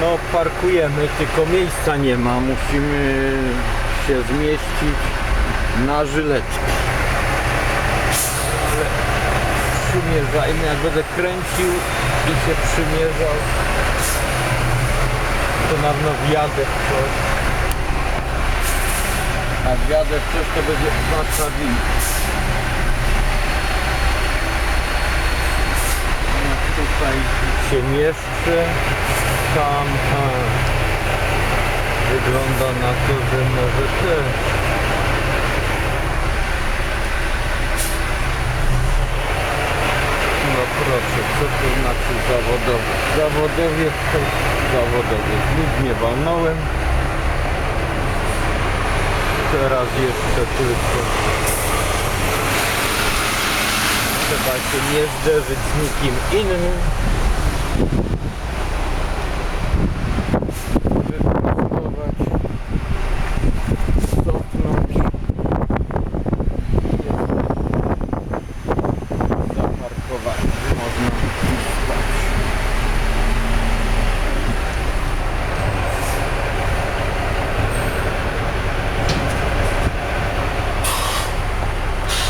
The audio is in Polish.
No parkujemy, tylko miejsca nie ma. Musimy się zmieścić na żyleczkę. Ale przymierzajmy, jak będę kręcił i się przymierzał, to na pewno wjadę w coś. A wjadę w coś, to będzie wasabi. No, tutaj się mieszczę. Tam a, wygląda na to, że może też. No proszę, co to znaczy zawodowy? Zawodowiec to zawodowiec. Nic nie walnąłem. Teraz jeszcze tylko trzeba się nie zderzyć z nikim innym. provar.